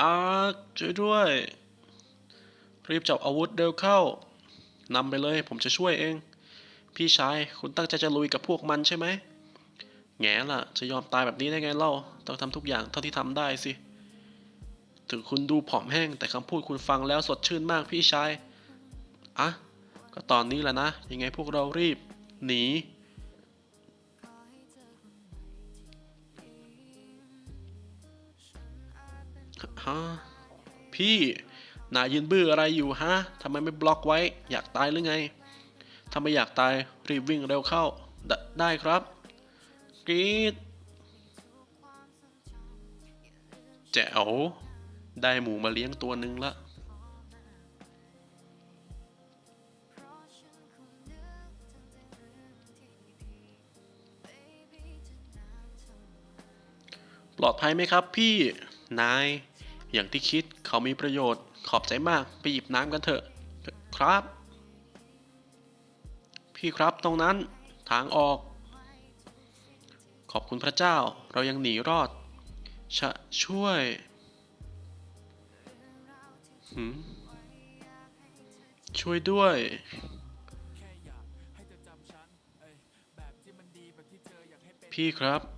อาร์คช่วยด้วย รีบจับอาวุธเร็วเข้านำไปเลย ผมจะช่วยเอง พี่ชาย คุณตั้งใจจะลุยกับพวกมันใช่ไหม แง่ล่ะ จะยอมตายแบบนี้ได้ไงเล่า ต้องทำทุกอย่างเท่าที่ทำได้สิ ถึงคุณดูผอมแห้ง แต่คำพูดคุณฟังแล้วสดชื่นมากพี่ชาย อะ ก็ตอนนี้แหละนะ ยังไงพวกเรารีบ หนีะ พี่นายยืนบื้ออะไรอยู่ฮะทำไมไม่บล็อกไว้ อยากตายหรือไงถ้าไม่อยากตายรีบวิ่งเร็วเข้าไดได้ครับกรีดแจ๋วได้หมูมาเลี้ยงตัวหนึ่งละปลอดภัยไหมครับพี่ นาย อย่างที่คิดเขามีประโยชน์ ขอบใจมากไปหยิบน้ำกันเถอะ ครับ พี่ครับตรงนั้นทางออก ขอบคุณพระเจ้า เรายังหนีรอดชช่วยช่วยด้วย พี่ครับ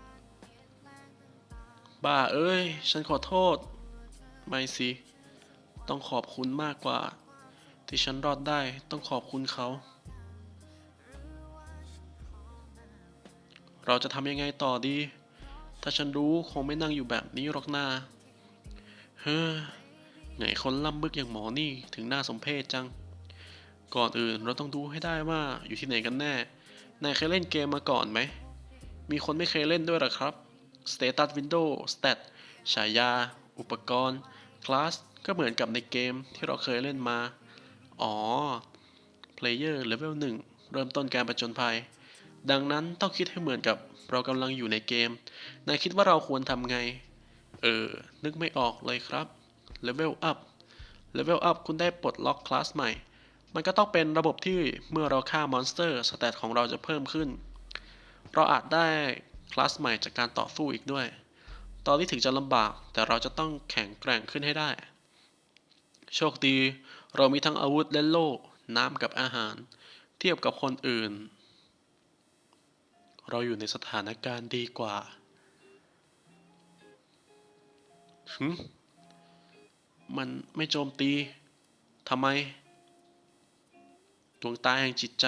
บ้าเอ้ย ฉันขอโทษ ไม่สิ ต้องขอบคุณมากกว่า ที่ฉันรอดได้ ต้องขอบคุณเขา เราจะทำยังไงต่อดี ถ้าฉันรู้คงไม่นั่งอยู่แบบนี้หรอกนาเฮ้อไงคนล่ำบึกอย่างหมอนี่ถึงหน่าสมเพชจัง ก่อนอื่นเราต้องดูให้ได้ว่าอยู่ที่ไหนกันแน่นายเคยเล่นเกมมาก่อนไหม มีคนไม่เคยเล่นด้วยหรอครับ Status Window Stat ฉายา อุปกรณ์คลาสก็เหมือนกับในเกมที่เราเคยเล่นมา อ๋อ Player Level 1 เริ่มต้นการประจนภัย ดังนั้นต้องคิดให้เหมือนกับเรากำลังอยู่ในเกม นายคิดว่าเราควรทำไง เออ นึกไม่ออกเลยครับ Level Up Level Up คุณได้ปลดล็อกคลาสใหม่ มันก็ต้องเป็นระบบที่เมื่อเราฆ่ามอนสเตอร์สแตทของเราจะเพิ่มขึ้น เราอาจได้ คลาสใหม่จากการต่อสู้อีกด้วย ตอนนี้ถึงจะลำบากแต่เราจะต้องแข็งแกร่งขึ้นให้ได้ โชคดี เรามีทั้งอาวุธและโล่ น้ำกับอาหาร เทียบกับคนอื่น เราอยู่ในสถานการณ์ดีกว่าหึมันไม่โจมตีทำไม ดวงตาแห่งจิตใจ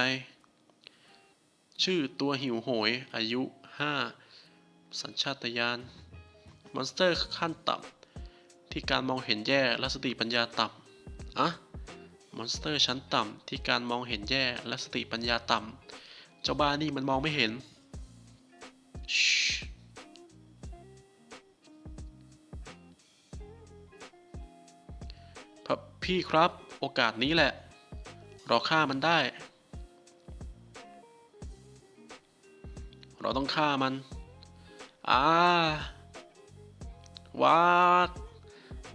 ชื่อตัวหิวโหย อายุ 5 สัญชาตญาณมอนสเตอร์ขั้นต่ำที่การมองเห็นแย่และสติปัญญาต่ำอะมอนสเตอร์ชั้นต่ำที่การมองเห็นแย่และสติปัญญาต่ำเจ้าบ้านี่มันมองไม่เห็นชิพะพี่ครับโอกาสนี้แหละ เราฆ่ามันได้ ต้องฆ่ามันอ่าวาก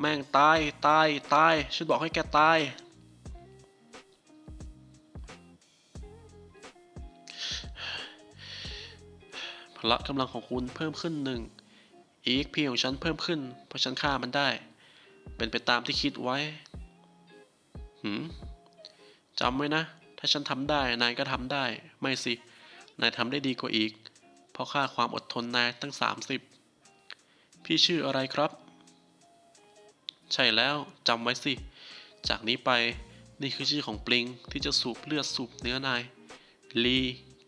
แม่งตาย ตาย ตาย ฉันบอกให้แกตาย พละกำลังของคุณเพิ่มขึ้นหนึ่ง EXP ของฉันเพิ่มขึ้น เพราะฉันฆ่ามันได้ เป็นไปตามที่คิดไว้ หืมจำไว้นะ ถ้าฉันทำได้ นายก็ทำได้ ไม่สิ นายทำได้ดีกว่าอีก ราะค่าความอดทนนายตั้ง 30 พี่ชื่ออะไรครับ ใช่แล้วจำไว้สิ จากนี้ไปนี่คือชื่อของปลิงที่จะสูบเลือดสูบเนื้อนาย ลี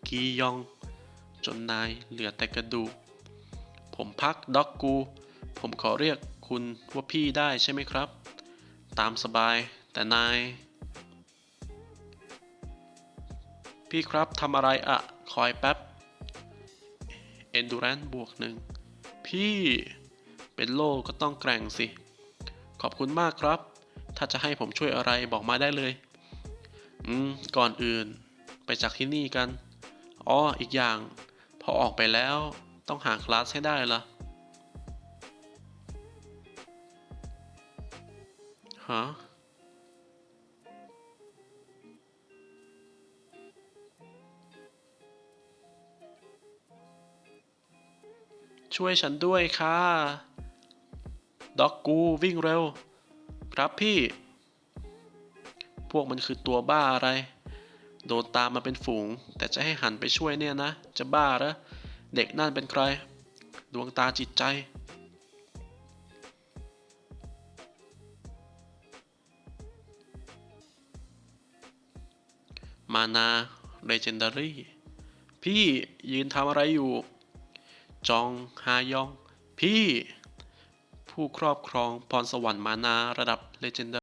กียอง จนนายเหลือแต่กระดูก ผมพักด็อกกู ผมขอเรียกคุณว่าพี่ได้ใช่ไหมครับ ตามสบายแต่นาย พี่ครับทำอะไรอะ คอยแป๊บ endurance บวกหนึ่งพี่เป็นโลก็ต้องแกร่งสิ ขอบคุณมากครับ ถ้าจะให้ผมช่วยอะไรบอกมาได้เลย อืม ก่อนอื่น ไปจากที่นี่กัน อ๋อ อีกอย่าง พอออกไปแล้วต้องหาคลาสให้ได้ละฮะ ช่วยฉันด้วยค่ะ ด็อกกูวิ่งเร็ว ครับพี่ พวกมันคือตัวบ้าอะไร โดนตามมาเป็นฝูง แต่จะให้หันไปช่วยเนี่ยนะ จะบ้าเหรอ เด็กนั่นเป็นใคร ดวงตาจิตใจมานาเลเจนดารี่พี่ยืนทำอะไรอยู่ จองฮายอง พี่ ผู้ครอบครองพรสวรรค์มานาระดับเลเจนดา